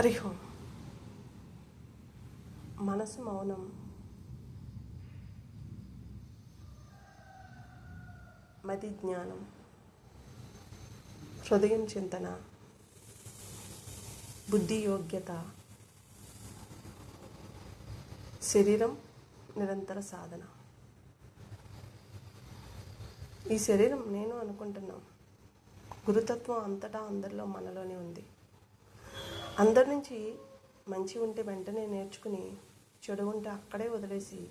హరిహో మనసు మౌనం. మది జ్ఞానం. హృదయం చింతన. బుద్ధి యోగ్యత. శరీరం నిరంతర సాధన. ఈ శరీరం నేను అనుకుంటున్నాం. గురుతత్వం అంతటా అందరిలో మనలోనే ఉంది. అందరి నుంచి మంచి ఉంటే వెంటనే నేర్చుకుని చెడు ఉంటే అక్కడే వదిలేసి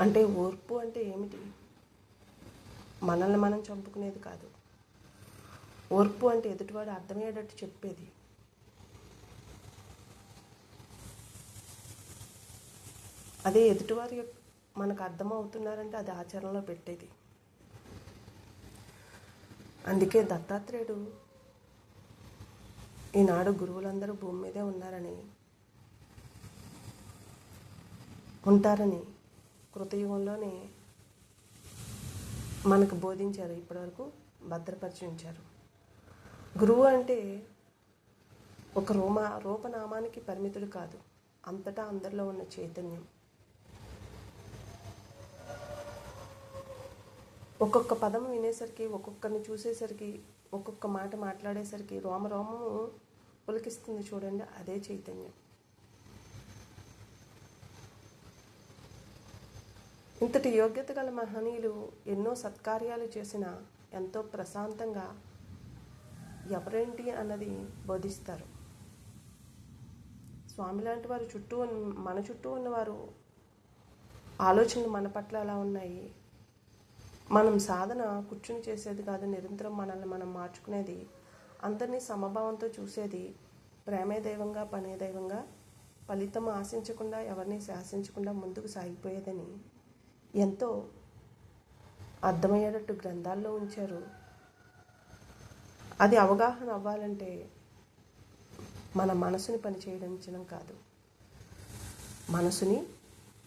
అంటే ఓర్పు అంటే ఏమిటి? మనల్ని మనం చంపుకునేది కాదు. ఓర్పు అంటే ఎదుటివాడు అర్థమయ్యేటట్టు చెప్పేది. అదే ఎదుటివారి యొక్క- మనకు అర్థమవుతున్నారంటే అది ఆచరణలో పెట్టేది. అందుకే దత్తాత్రేయుడు ఈనాడు గురువులందరూ భూమి మీదే ఉన్నారని ఉంటారని కృతయుగంలోనే మనకు బోధించారు ఇప్పటివరకు భద్రపరిచి ఉంచారు గురువు అంటే ఒక రూమ రూపనామానికి పరిమితుడు కాదు అంతటా అందరిలో ఉన్న చైతన్యం. ఒక్కొక్క పదం వినేసరికి ఒక్కొక్కరిని చూసేసరికి ఒక్కొక్క మాట మాట్లాడేసరికి రోమ రోమము ఉలికిస్తుంది చూడండి అదే చైతన్యం. ఇంతటి యోగ్యత గల మహనీయులు ఎన్నో సత్కార్యాలు చేసిన ఎంతో ప్రశాంతంగా ఎవరేంటి అన్నది బోధిస్తారు. స్వామి లాంటి వారు చుట్టూ ఉన్న- మన చుట్టూ ఉన్నవారు ఆలోచనలు మన పట్ల ఎలా ఉన్నాయి? మనం సాధన కూర్చుని చేసేది కాదు నిరంతరం మనల్ని మనం మార్చుకునేది అందరినీ సమభావంతో చూసేది ప్రేమే దైవంగా పనే దైవంగా ఫలితం ఆశించకుండా ఎవరిని శాసించకుండా ముందుకు సాగిపోయేదని ఎంతో అర్థమయ్యేటట్టు గ్రంథాల్లో ఉంచారు. అది అవగాహన అవ్వాలంటే మన మనసుని పనిచేయించడం కాదు. మనసుని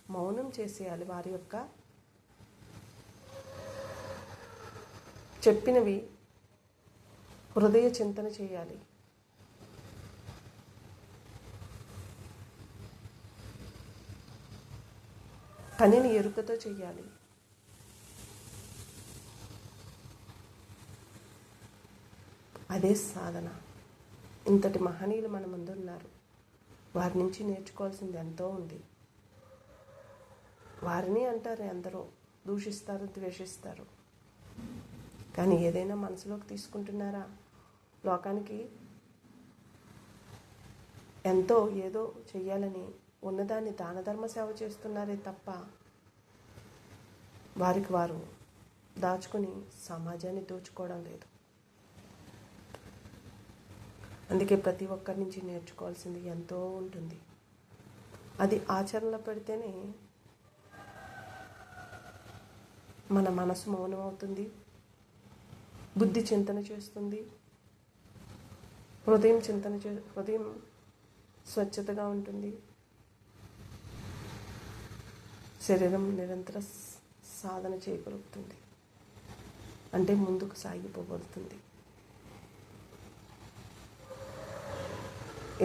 మౌనం చేసేయాలి వారి యొక్క చెప్పినవి హృదయ చింతన చేయాలి. పనిని ఎరుకతో చేయాలి అదే సాధన. ఇంతటి మహనీయులు మన ముందు ఉన్నారు వారి నుంచి నేర్చుకోవాల్సింది ఎంతో ఉంది. వారిని అంటారు ఎందరో దూషిస్తారు ద్వేషిస్తారు. కానీ ఏదైనా మనసులోకి తీసుకుంటున్నారా? లోకానికి ఎంతో ఏదో చెయ్యాలని ఉన్నదాన్ని దాన ధర్మ సేవ చేస్తున్నారే తప్ప వారికి వారు దాచుకుని సమాజాన్ని దోచుకోవడం లేదు. అందుకే ప్రతి ఒక్కరి నుంచి నేర్చుకోవాల్సింది ఎంతో ఉంటుంది. అది ఆచరణలో పెడితేనే మన మనసు మౌనం అవుతుంది బుద్ధి చింతన చేస్తుంది. హృదయం చింతన చే హృదయం స్వచ్ఛతగా ఉంటుంది. శరీరం నిరంతర సాధన చేయగలుగుతుంది. అంటే ముందుకు సాగిపోబడుతుంది.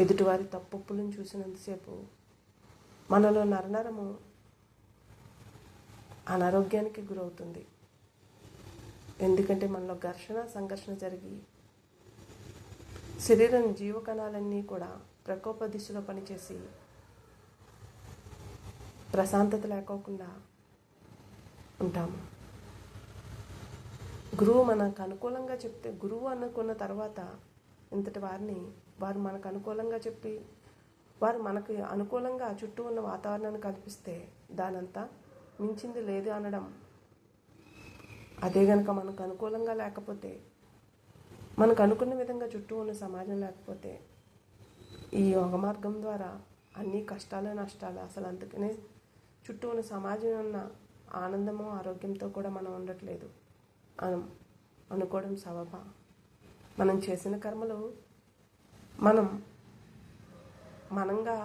ఎదుటివారి తప్పులను చూసినంతసేపు మనలో నరనరము అనారోగ్యానికి గురవుతుంది. ఎందుకంటే మనలో ఘర్షణ సంఘర్షణ జరిగి శరీరం జీవకణాలన్నీ కూడా ప్రకోప దిశలో పనిచేసి ప్రశాంతత లేకోకుండా ఉంటాము. గురువు మనకు అనుకూలంగా చెప్తే గురువు అనుకున్న తర్వాత ఇంతటి వారిని వారు మనకు అనుకూలంగా చెప్పి వారు మనకు అనుకూలంగా చుట్టూ ఉన్న వాతావరణాన్ని కల్పిస్తే దానంతా మించింది లేదు అనడం అదే గనక మనకు అనుకూలంగా లేకపోతే మనకు అనుకున్న విధంగా చుట్టూ ఉన్న సమాజం లేకపోతే ఈ యోగ మార్గం ద్వారా అన్ని కష్టాలు నష్టాలు అసలు అందుకనే చుట్టూ ఉన్న సమాజం ఉన్న ఆనందము ఆరోగ్యంతో కూడా మనం ఉండట్లేదు. అను అనుకోవడం సబబా. మనం చేసిన కర్మలు మనం మనంగా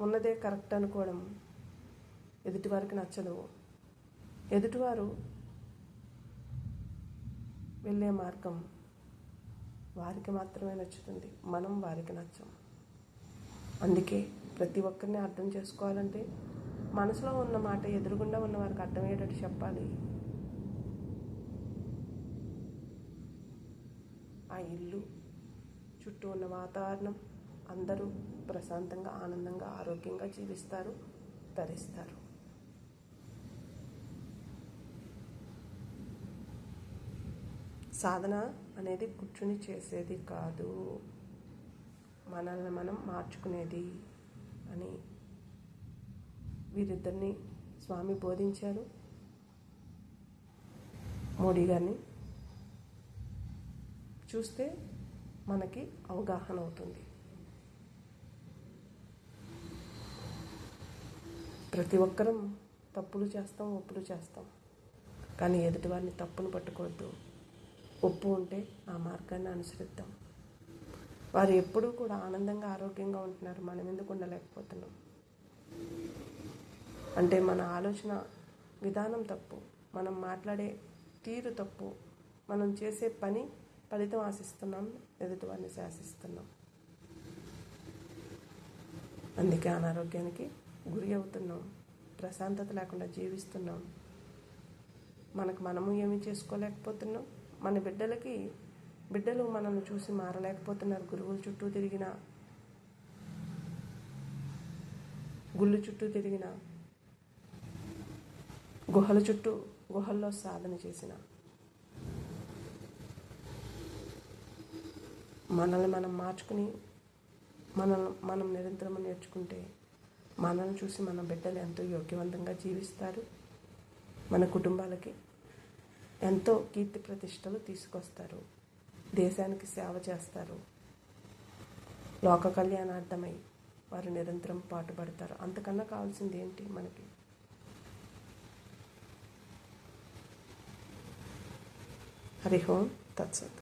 ఉన్నదే కరెక్ట్ అనుకోవడం ఎదుటివారికి నచ్చదు. ఎదుటివారు వెళ్ళే మార్గం వారికి మాత్రమే నచ్చుతుంది. మనం వారికి నచ్చం. అందుకే ప్రతి ఒక్కరిని అర్థం చేసుకోవాలంటే మనసులో ఉన్న మాట ఎదురుగుండా ఉన్న వారికి అర్థమయ్యేటట్టు చెప్పాలి. ఆ ఇల్లు చుట్టూ ఉన్న వాతావరణం అందరూ ప్రశాంతంగా ఆనందంగా ఆరోగ్యంగా జీవిస్తారు ధరిస్తారు. సాధన అనేది కూర్చుని చేసేది కాదు. మనల్ని మనం మార్చుకునేది అని వీరిద్దరిని స్వామి బోధించారు. మోడీ గారిని చూస్తే మనకి అవగాహన అవుతుంది. ప్రతి ఒక్కరం తప్పులు చేస్తాం ఒప్పులు చేస్తాం. కానీ ఎదుటివారిని తప్పును పట్టుకోవద్దు. ఒప్పు ఉంటే ఆ మార్గాన్ని అనుసరిద్దాం. వారు ఎప్పుడూ కూడా ఆనందంగా ఆరోగ్యంగా ఉంటున్నారు. మనం ఎందుకు ఉండలేకపోతున్నాం? అంటే మన ఆలోచన విధానం తప్పు మనం మాట్లాడే తీరు తప్పు మనం చేసే పని ఫలితం ఆశిస్తున్నాం ఎదుటి వారిని శాసిస్తున్నాం. అందుకే అనారోగ్యానికి గురి అవుతున్నాం. ప్రశాంతత లేకుండా జీవిస్తున్నాం. మనకు మనము ఏమి చేసుకోలేకపోతున్నాం? మన బిడ్డలకి బిడ్డలు మనల్ని చూసి మారలేకపోతున్నారు. గురువుల చుట్టూ తిరిగిన గుళ్ళు చుట్టూ తిరిగిన గుహల చుట్టూ గుహల్లో సాధన చేసిన మనల్ని మనం మార్చుకుని మనల్ని మనం నిరంతరం నేర్చుకుంటే మనల్ని చూసి మన బిడ్డలు ఎంతో యోగ్యవంతంగా జీవిస్తారు. మన కుటుంబాలకి ఎంతో కీర్తి ప్రతిష్టలు తీసుకొస్తారు. దేశానికి సేవ చేస్తారు. లోక కళ్యాణార్థమై వారు నిరంతరం పాటుపడతారు. అంతకన్నా కావాల్సింది ఏంటి మనకి? హరిహోం తత్సత్.